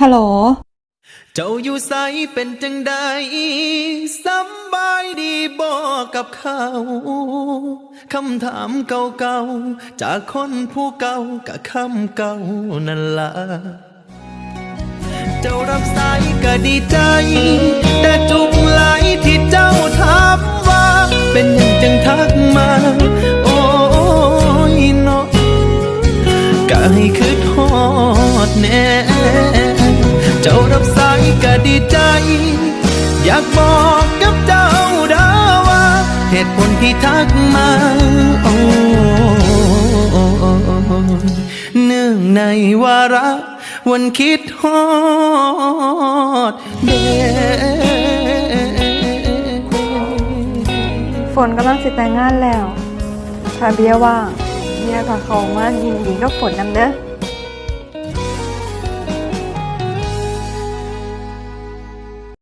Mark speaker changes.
Speaker 1: ฮัลโหล
Speaker 2: เจ้าอยู่ใสเป็นจังใดสำบายดีบอกกับเขา คำถามเก่าๆ จากคนผู้เก่ากับคำเก่านั่นละเจ้ารับสายก็ดีใจ แต่จุงไหลที่เจ้าถามว่า เป็นยังจังทักมา โอ้ยเนาะก็ให้คือทอดแน่ ดีใจ อยากบอกกับเจ้าดาว่า เหตุผลที่ทักมาโอ้เนื่องในวาระวันคิดฮอดเด
Speaker 1: ฝนกำลังสิแต่งงานแล้วถ้าเบียว่างเบียกับเขามายินดีกับฝนนำเด้อ